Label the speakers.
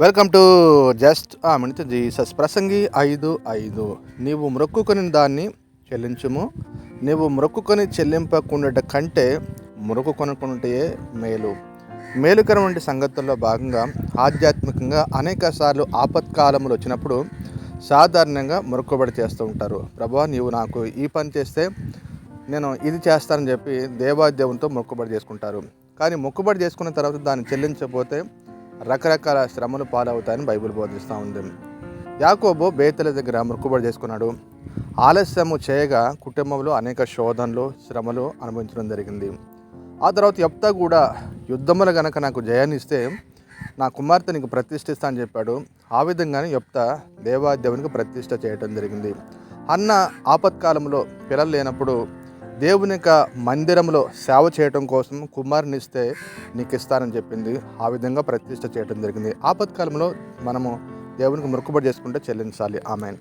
Speaker 1: Welcome to just a minute Jesus ప్రసంగి ఐదు ఐదు. నీవు మొక్కుకొని దాన్ని చెల్లించుము. నీవు మొక్కుకొని చెల్లింపకుండా కంటే మొరకు కొనుక్కుంటే మేలు. మేలుకరం వంటి సంగతుల్లో భాగంగా ఆధ్యాత్మికంగా అనేక సార్లు ఆపత్కాలములు వచ్చినప్పుడు సాధారణంగా మొక్కుబడి చేస్తూ ఉంటారు. ప్రభా నీవు నాకు ఈ పని చేస్తే నేను ఇది చేస్తానని చెప్పి దేవాదేవునితో మొక్కుబడి చేసుకుంటారు. కానీ మొక్కుబడి చేసుకున్న తర్వాత దాన్ని చెల్లించకపోతే రకరకాల శ్రమలు పాలవుతాయని బైబిల్ బోధిస్తూ ఉంది. యాకోబు బేతల దగ్గర మొక్కుబడి చేసుకున్నాడు. ఆలస్యము చేయగా కుటుంబంలో అనేక శోధనలు శ్రమలు అనుభవించడం జరిగింది. ఆ తర్వాత ఎప్తా కూడా యుద్ధములు గనక నాకు జయాన్నిస్తే నా కుమార్తె నీకు ప్రతిష్ఠిస్తా అని చెప్పాడు. ఆ విధంగానే యప్త దేవాదేవునికి ప్రతిష్ఠ చేయటం జరిగింది. అన్న ఆపత్కాలంలో పిల్లలు లేనప్పుడు దేవుని యొక్క మందిరంలో సేవ చేయటం కోసం కుమారుని ఇస్తే నీకు ఇస్తానని చెప్పింది. ఆ విధంగా ప్రతిష్ట చేయడం జరిగింది. ఆపత్కాలంలో మనము దేవునికి మొక్కుబడి చేసుకుంటే చెల్లించాలి. ఆమె